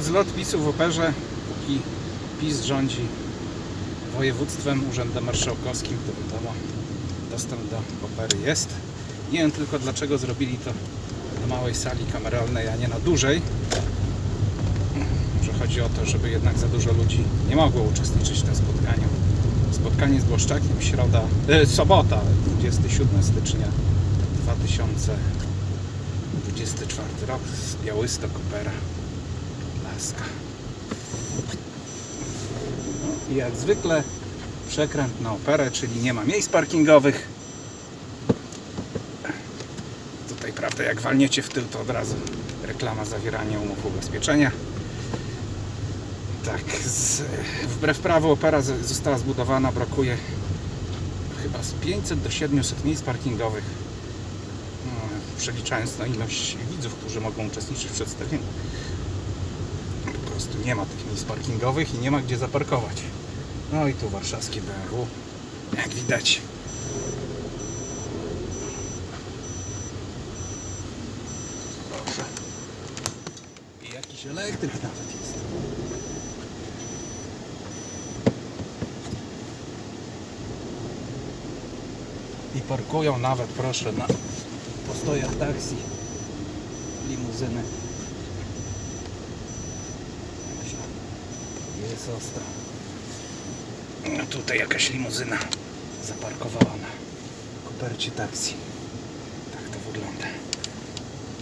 Zlot PiSu w operze, póki PiS rządzi województwem, urzędem marszałkowskim, to wiadomo, dostęp do opery jest. Nie wiem tylko dlaczego zrobili to na małej sali kameralnej, a nie na dużej. Może chodzi o to, żeby jednak za dużo ludzi nie mogło uczestniczyć w tym spotkaniu. Spotkanie z Błaszczakiem, środa, e, sobota, 27 stycznia 2024 rok z Białystok Opera I jak zwykle przekręt na operę, czyli nie ma miejsc parkingowych. Tutaj prawda, jak walniecie w tył, to od razu reklama zawierania umów ubezpieczenia. Tak, z, wbrew prawu opera została zbudowana, brakuje chyba z 500 do 700 miejsc parkingowych. No, przeliczając na ilość widzów, którzy mogą uczestniczyć w przedstawieniu. Prostu nie ma tych miejsc parkingowych i nie ma gdzie zaparkować. No i tu warszawskie BMW, jak widać. Proszę. I jakiś elektryk nawet jest. I parkują nawet, proszę, na postojach taksi, limuzyny. Jest ostro. No tutaj jakaś limuzyna zaparkowała na kopercie taksi. Tak to wygląda.